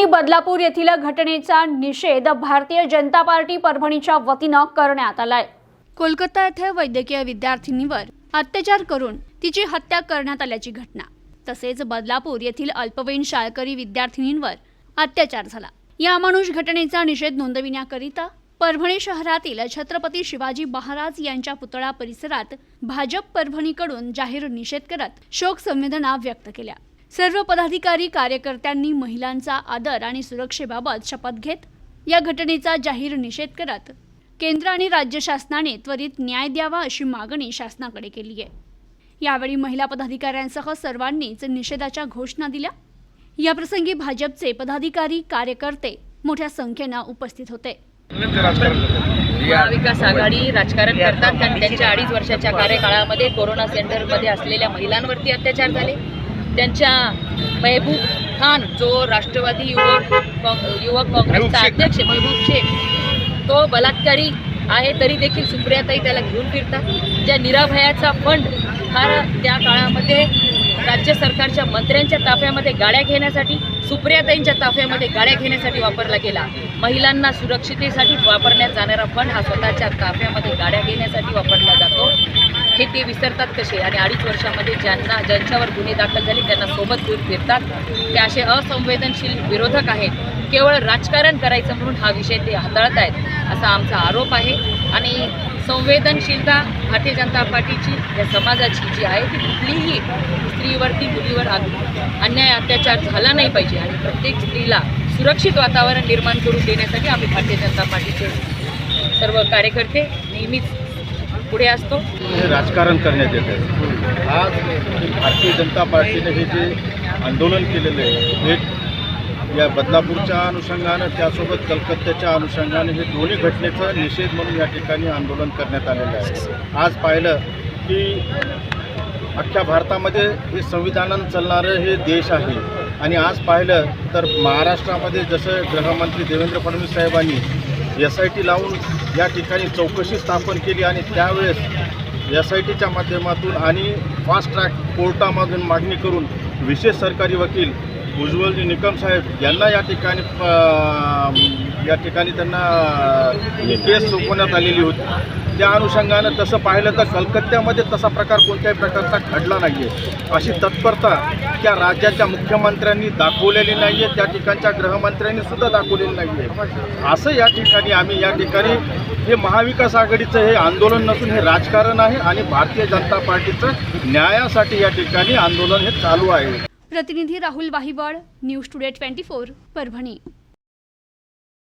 ठिकाणी बदलापूर येथील घटनेचा निषेध भारतीय जनता पार्टी परभणीच्या वतीनं करण्यात आलाय. कोलकाता येथे वैद्यकीय विद्यार्थिनीवर अत्याचार करून तिची हत्या करण्यात आल्याची घटना. तसेच बदलापूर येथील अल्पवयीन शाळकरी विद्यार्थिनींवर अत्याचार झाला. या अमानुष घटनेचा निषेध नोंदविण्याकरिता परभणी शहरातील छत्रपती शिवाजी महाराज यांच्या पुतळा परिसरात भाजप परभणीकडून जाहीर निषेध करत शोक संवेदना व्यक्त केल्या. सर्व पदाधिकारी कार्यकर्त्यांनी महिलांचा आदर आणि सुरक्षेबाबत शपथ घेत या घटनेचा जाहीर निषेध करत केंद्र आणि राज्य शासनाने त्वरित न्याय द्यावा अशी मागणी शासनाकडे केली आहे. यावेळी महिला पदाधिकाऱ्यांसह सर्वांनीच निषेधाच्या घोषणा दिल्या. याप्रसंगी भाजपचे पदाधिकारी कार्यकर्ते मोठ्या संख्येनं उपस्थित होते. महाविकास आघाडी राजकारण करतात. कारण त्यांच्या अडीच वर्षाच्या कार्यकाळामध्ये कोरोना सेंटरमध्ये असलेल्या महिलांवरती अत्याचार झाले. त्यांच्या महबूब खान जो राष्ट्रवादी युवक युवक काँग्रेसचा अध्यक्ष महबूब शेख तो बलात्कारी आहे तरी देखील सुप्रियाताई त्याला घेऊन फिरतात. ज्या निराभयाचा फंड हा त्या काळामध्ये राज्य सरकारच्या मंत्र्यांच्या ताफ्यामध्ये गाड्या घेण्यासाठी सुप्रियाताईंच्या ताफ्यामध्ये गाड्या घेण्यासाठी वापरला गेला. महिलांना सुरक्षितेसाठी वापरण्यात जाणारा फंड हा स्वतःच्या ताफ्यामध्ये गाड्या घेण्यासाठी वापरला जातो. हे ते विसरतात कसे? आणि अडीच वर्षामध्ये ज्यांना ज्यांच्यावर गुन्हे दाखल झाले त्यांना सोबत घेऊन फिरतात. ते असे असंवेदनशील विरोधक आहेत. केवळ राजकारण करायचं म्हणून हा विषय ते हाताळत आहेत असा आमचा आरोप आहे. आणि संवेदनशीलता भारतीय जनता पार्टीची या समाजाची जी आहे ती कुठलीही स्त्रीवरती मुलीवर अन्याय अत्याचार झाला नाही पाहिजे. आणि प्रत्येक स्त्रीला सुरक्षित वातावरण निर्माण करून देण्यासाठी आम्ही भारतीय जनता पार्टीचे सर्व कार्यकर्ते नेहमीच पुढे असतो. राजकारण करण्यात येते आज भारतीय जनता पार्टीने हे जे आंदोलन केलेलं आहे हे या बदलापूरच्या अनुषंगानं त्यासोबत कलकत्त्याच्या अनुषंगाने हे दोन्ही घटनेचा निषेध म्हणून या ठिकाणी आंदोलन करण्यात आलेलं आहे. आज पाहिलं की अख्ख्या भारतामध्ये हे संविधानानं चालणारं हे देश आहे. आणि आज पाहिलं तर महाराष्ट्रामध्ये जसं गृहमंत्री देवेंद्र फडणवीस साहेबांनी एस आय टी लावून या ठिकाणी चौकशी स्थापन केली आणि त्यावेळेस एस आय टीच्या माध्यमातून आणि फास्ट ट्रॅक कोर्टामधून मागणी करून विशेष सरकारी वकील उज्ज्वलजी निकम साहेब यांना या ठिकाणी या ठिकाणी त्यांना केस सोपवण्यात आलेली होती. त्या अनुषंगानं तसं पाहिलं तर कलकत्त्यामध्ये तसा प्रकार कोणत्याही प्रकारचा घडला नाही आहे अशी तत्परता त्या राज्याच्या मुख्यमंत्र्यांनी दाखवलेली नाही आहे त्या ठिकाणच्या गृहमंत्र्यांनी सुद्धा दाखवलेली नाही आहे असं या ठिकाणी आम्ही या ठिकाणी हे महाविकास आघाडीचं हे आंदोलन नसून हे राजकारण आहे आणि भारतीय जनता पार्टीचं न्यायासाठी या ठिकाणी आंदोलन हे चालू आहे. प्रतिनिधी Rahul Wahiwal news today twenty four Parbhani.